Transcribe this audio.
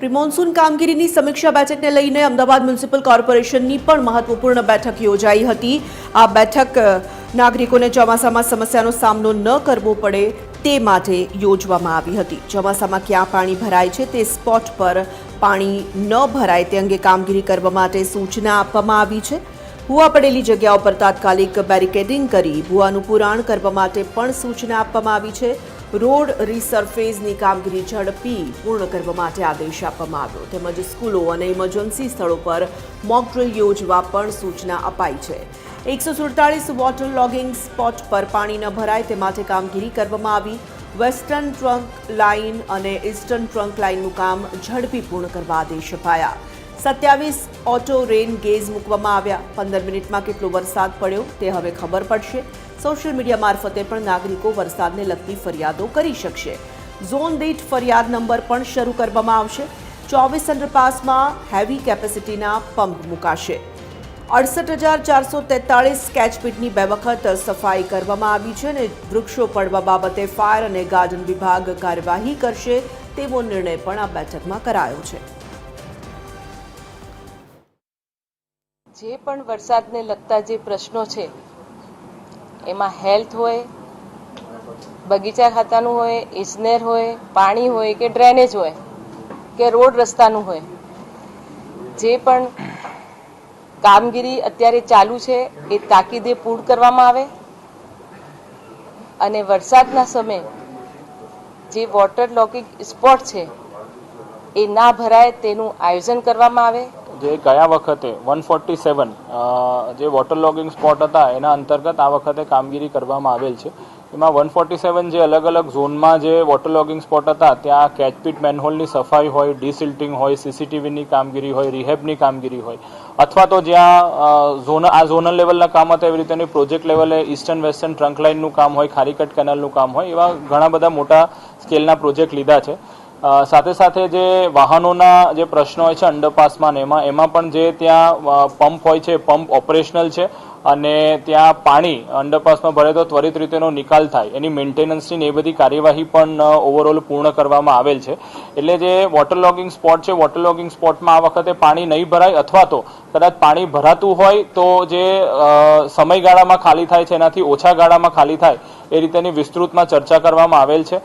Pre-monsoon કામગીરીની સમીક્ષા બેઠકને લઈને અમદાવાદ મ્યુનિસિપલ કોર્પોરેશનની પણ મહત્વપૂર્ણ બેઠક યોજાઈ હતી. આ બેઠક નાગરિકોને ચોમાસામાં સમસ્યાનો સામનો ન કરવો પડે તે માટે યોજવામાં આવી હતી. ચોમાસામાં ક્યાં પાણી ભરાય છે તે સ્પોટ પર પાણી ન ભરાય તે અંગે કામગીરી કરવા માટે સૂચના આપવામાં આવી છે. ભૂવા પડેલી જગ્યાઓ પર તાત્કાલિક બેરિકેડિંગ કરી ભૂવાનું પુરાણ કરવા માટે પણ સૂચના આપવામાં આવી છે. રોડ રીસરફેસની કામગીરી ઝડપી પૂર્ણ કરવા માટે આદેશ આપવામાં આવ્યો. તેમજ સ્કૂલો અને ઇમરજન્સી સ્થળો પર મોક ડ્રિલ યોજવા પણ સૂચના અપાઈ છે. એકસો સુડતાળીસ વોટર લોગિંગ સ્પોટ પર પાણી ન ભરાય તે માટે કામગીરી કરવામાં આવી. વેસ્ટર્ન ટ્રંક લાઇન અને ઇસ્ટર્ન ટ્રંક લાઇનનું કામ ઝડપી પૂર્ણ કરવા આદેશ અપાયા. સત્યાવીસ ઓટો રેન ગેજ મૂકવામાં આવ્યા. પંદર મિનિટમાં કેટલો વરસાદ પડ્યો તે હવે ખબર પડશે. સોશિયલ મીડિયા મારફતે પણ નાગરિકો વરસાદને લગતી ફરિયાદો કરી શકશે. ઝોન દીઠ ફરિયાદ નંબર પણ શરૂ કરવામાં આવશે. ચોવીસ અંડરપાસમાં હેવી કેપેસિટીના પંપ મુકાશે. અડસઠ હજાર ચારસો તેતાળીસ સ્કેચપીટની બે વખત સફાઈ કરવામાં આવી છે અને વૃક્ષો પડવા બાબતે ફાયર અને ગાર્ડન વિભાગ કાર્યવાહી કરશે તેવો નિર્ણય પણ આ બેઠકમાં કરાયો છે. જે પણ વરસાદને લગતા જે પ્રશ્નો છે, એમાં હેલ્થ હોય, બગીચા ખાતાનું હોય, ઇજનેર હોય, પાણી હોય કે ડ્રેનેજ હોય, કે રોડ રસ્તાનું હોય, જે પણ કામગીરી અત્યારે ચાલુ છે, એ તાકીદે પૂર્ણ કરવામાં આવે અને વરસાદના સમયે જે વોટર લોકિંગ સ્પોટ છે, એ ના ભરાય તેનું આયોજન કરવામાં આવે. જે ગયા વખતે વન ફોર્ટી સેવન જે વોટર લોગિંગ સ્પોટ હતા, એના અંતર્ગત આ વખતે કામગીરી કરવામાં આવેલ છે. એમાં વન ફોર્ટી સેવન જે અલગ અલગ ઝોનમાં જે વોટર લોગિંગ સ્પોટ હતા, ત્યાં કેચપીટ મેનહોલની સફાઈ હોય ડિસિલ્ટિંગ હોય સીસીટીવીની કામગીરી હોય રિહેબની કામગીરી હોય, અથવા તો જ્યાં ઝોન, આ ઝોનલ લેવલના કામ હતા, એવી રીતેની પ્રોજેક્ટ લેવલે ઇસ્ટર્ન વેસ્ટર્ન ટ્રંક લાઇનનું કામ હોય, ખારીકટ કેનાલનું કામ હોય, એવા ઘણા બધા મોટા સ્કેલના પ્રોજેક્ટ લીધા છે. સાથે સાથે જે વાહનોના જે પ્રશ્નો હોય છે અંડરપાસમાં ને એમાં એમાં પણ જે ત્યાં પંપ હોય છે, પંપ ઓપરેશનલ છે અને ત્યાં પાણી અંડરપાસમાં ભરે તો ત્વરિત રીતેનો નિકાલ થાય. એની મેન્ટેનન્સની એ બધી કાર્યવાહી પણ ઓવરઓલ પૂર્ણ કરવામાં આવેલ છે. એટલે જે વોટર લોગિંગ સ્પોટ છે વોટર લોગિંગ સ્પોટમાં આ વખતે પાણી નહીં ભરાય અથવા તો કદાચ પાણી ભરાતું હોય તો જે સમયગાળામાં ખાલી થાય છે, એનાથી ઓછા ગાળામાં ખાલી થાય, એ રીતેની વિસ્તૃતમાં ચર્ચા કરવામાં આવેલ છે.